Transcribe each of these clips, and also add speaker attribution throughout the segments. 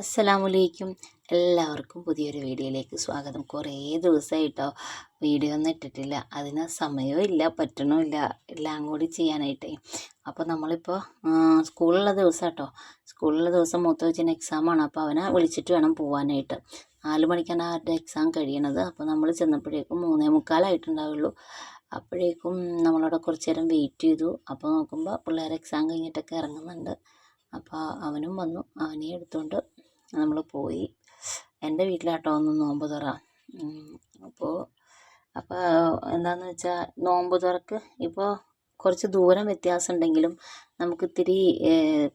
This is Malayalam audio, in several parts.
Speaker 1: അസ്സലാമലൈക്കും. എല്ലാവർക്കും പുതിയൊരു വീഡിയോയിലേക്ക് സ്വാഗതം. കുറേ ദിവസമായിട്ടോ വീഡിയോ ഒന്നും ഇട്ടിട്ടില്ല. അതിന് സമയവും ഇല്ല പറ്റണമില്ല എല്ലാം കൂടി ചെയ്യാനായിട്ടേ. അപ്പോൾ നമ്മളിപ്പോൾ സ്കൂളുള്ള ദിവസം കേട്ടോ സ്കൂളുള്ള ദിവസം മൂത്ത വെച്ചിന് എക്സാമാണ് അപ്പോൾ അവനെ വിളിച്ചിട്ട് വേണം പോകാനായിട്ട് നാല് മണിക്കാണ് ആരുടെ എക്സാം കഴിയണത്. അപ്പോൾ നമ്മൾ ചെന്നപ്പോഴേക്കും മൂന്നേ മുക്കാലായിട്ടുണ്ടാവുള്ളൂ. അപ്പോഴേക്കും നമ്മളവിടെ കുറച്ച് നേരം വെയിറ്റ് ചെയ്തു. അപ്പോൾ നോക്കുമ്പോൾ പിള്ളേർ എക്സാം കഴിഞ്ഞിട്ടൊക്കെ ഇറങ്ങുന്നുണ്ട്. അപ്പോൾ അവനും വന്നു. അവനെ എടുത്തുകൊണ്ട് നമ്മൾ പോയി. എന്റെ വീട്ടിലാട്ടോ ഒന്ന് നോമ്പ് തുറ. അപ്പോൾ അപ്പോൾ എന്താണെന്ന് വെച്ചാൽ നോമ്പ് തുറക്ക്. ഇപ്പോൾ കുറച്ച് ദൂരം വ്യത്യാസം ഉണ്ടെങ്കിലും നമുക്ക് ഇത്തിരി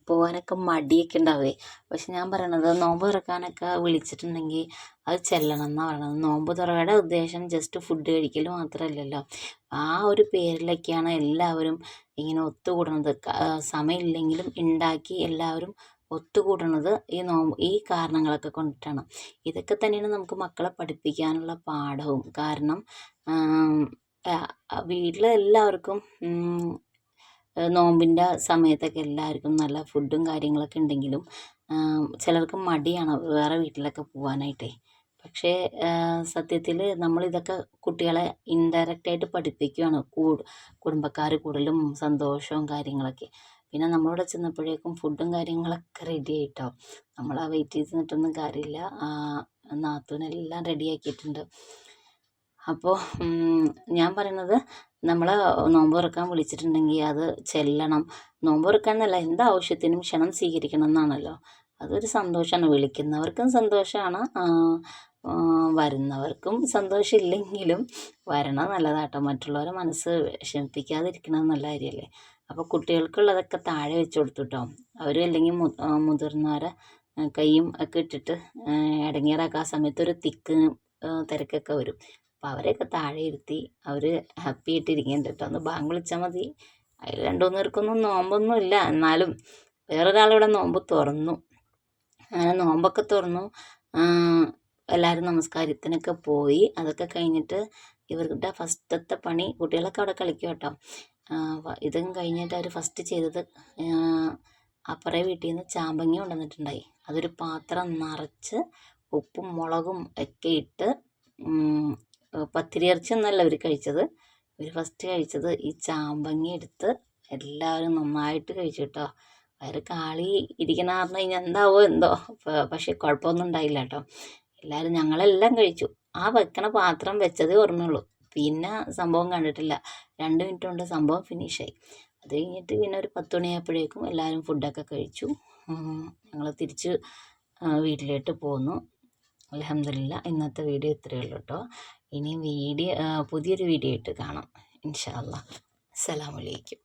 Speaker 1: പോകാനൊക്കെ മടിയൊക്കെ ഉണ്ടാവേ പക്ഷെ ഞാൻ പറയണത് നോമ്പ് തുറക്കാനൊക്കെ വിളിച്ചിട്ടുണ്ടെങ്കിൽ അത് ചെല്ലണം എന്നാണ് പറയണത്. നോമ്പ് തുറയുടെ ഉദ്ദേശം ജസ്റ്റ് ഫുഡ് കഴിക്കൽ മാത്രമല്ലല്ലോ ആ ഒരു പേരിലൊക്കെയാണ് എല്ലാവരും ഇങ്ങനെ ഒത്തുകൂടുന്നത് സമയമില്ലെങ്കിലും ഉണ്ടാക്കി എല്ലാവരും ഒത്തുകൂടുന്നത് ഈ നോമ്പ് ഈ കാരണങ്ങളൊക്കെ കൊണ്ടിട്ടാണ്. ഇതൊക്കെ തന്നെയാണ് നമുക്ക് മക്കളെ പഠിപ്പിക്കാനുള്ള പാഠവും. കാരണം വീട്ടിലെ എല്ലാവർക്കും നോമ്പിന്റെ സമയത്തൊക്കെ എല്ലാവർക്കും നല്ല ഫുഡും കാര്യങ്ങളൊക്കെ ഉണ്ടെങ്കിലും ചിലർക്ക് മടിയാണ് വേറെ വീട്ടിലൊക്കെ പോകാനായിട്ടേ പക്ഷേ സത്യത്തിൽ നമ്മളിതൊക്കെ കുട്ടികളെ ഇൻഡയറക്റ്റായിട്ട് പഠിപ്പിക്കുകയാണ് കുടുംബക്കാർ കൂടുതലും സന്തോഷവും കാര്യങ്ങളൊക്കെ. പിന്നെ നമ്മളവിടെ ചെന്നപ്പോഴേക്കും ഫുഡും കാര്യങ്ങളൊക്കെ റെഡി ആയിട്ടോ. നമ്മൾ ആ വെയിറ്റ് ചെയ്ത് നിന്നിട്ടൊന്നും കാര്യമില്ല. നാത്തൂനെല്ലാം റെഡിയാക്കിയിട്ടുണ്ട് അപ്പോൾ ഞാൻ പറയുന്നത് നമ്മൾ നോമ്പ് തുറക്കാൻ വിളിച്ചിട്ടുണ്ടെങ്കിൽ അത് ചെല്ലണം. നോമ്പ് തുറക്കാൻ എന്നല്ല എന്താവശ്യത്തിനും ക്ഷണം സ്വീകരിക്കണം എന്നാണല്ലോ. അതൊരു സന്തോഷമാണ് വിളിക്കുന്നവർക്കും സന്തോഷമാണ് വരുന്നവർക്കും സന്തോഷമില്ലെങ്കിലും വരണം നല്ലതാട്ടോ. മറ്റുള്ളവരെ മനസ്സ് വിഷമിപ്പിക്കാതിരിക്കണം എന്നുള്ള കാര്യമല്ലേ. അപ്പോൾ കുട്ടികൾക്കുള്ളതൊക്കെ താഴെ വെച്ച് കൊടുത്തു കേട്ടോ അവരും അല്ലെങ്കിൽ മുതിർന്നവരെ കൈയും ഒക്കെ ഇട്ടിട്ട് ഇടങ്ങേറാക്കുക ആ സമയത്ത് ഒരു തിക്ക് തിരക്കൊക്കെ വരും. അപ്പോൾ അവരെയൊക്കെ താഴെ ഇരുത്തി അവർ ഹാപ്പി ആയിട്ട് ഇരിക്കുന്നുണ്ട് കേട്ടോ ഒന്ന് ബാങ്ക് വിളിച്ചാൽ മതി. അതിൽ രണ്ടു പേർക്കൊന്നും നോമ്പൊന്നും ഇല്ല. എന്നാലും വേറൊരാളിവിടെ നോമ്പ് തുറന്നു. അങ്ങനെ നോമ്പൊക്കെ തുറന്നു. എല്ലാവരും നമസ്കാരത്തിനൊക്കെ പോയി. അതൊക്കെ കഴിഞ്ഞിട്ട് ഇവരുടെ ഫസ്റ്റത്തെ പണി കുട്ടികളൊക്കെ അവിടെ കളിക്കും കേട്ടോ ഇതും കഴിഞ്ഞിട്ട് അവർ ഫസ്റ്റ് ചെയ്തത് അപ്പുറേ വീട്ടിൽ നിന്ന് ചാമ്പങ്ങ കൊണ്ടുവന്നിട്ടുണ്ടായി. അതൊരു പാത്രം നിറച്ച് ഉപ്പും മുളകും ഒക്കെ ഇട്ട് പത്തിരി ഇറച്ചി ഒന്നല്ല അവർ കഴിച്ചത്. ഇവർ ഫസ്റ്റ് കഴിച്ചത് ഈ ചാമ്പങ്ങ എടുത്ത് എല്ലാവരും നന്നായിട്ട് കഴിച്ചു കേട്ടോ. വയറ് കാളി ഇരിക്കണ പറഞ്ഞു കഴിഞ്ഞാൽ എന്താവോ എന്തോ പക്ഷേ കുഴപ്പമൊന്നും ഉണ്ടായില്ല കേട്ടോ. എല്ലാവരും ഞങ്ങളെല്ലാം കഴിച്ചു. ആ വെക്കണ പാത്രം വെച്ചതേ ഓർമ്മയുള്ളൂ. പിന്നെ സംഭവം കണ്ടിട്ടില്ല. രണ്ട് മിനിറ്റ് കൊണ്ട് സംഭവം ഫിനിഷായി അത് കഴിഞ്ഞിട്ട് പിന്നെ ഒരു പത്ത് മണിയായപ്പോഴേക്കും എല്ലാവരും ഫുഡൊക്കെ കഴിച്ചു. ഞങ്ങൾ തിരിച്ച് വീട്ടിലോട്ട് പോന്നു. അലഹമില്ല ഇന്നത്തെ വീഡിയോ ഇത്രയേ ഉള്ളൂ കേട്ടോ ഇനി വീഡിയോ പുതിയൊരു വീഡിയോ ഇട്ട് കാണാം. ഇൻഷാ അല്ലാ അസ്സലാമലൈക്കും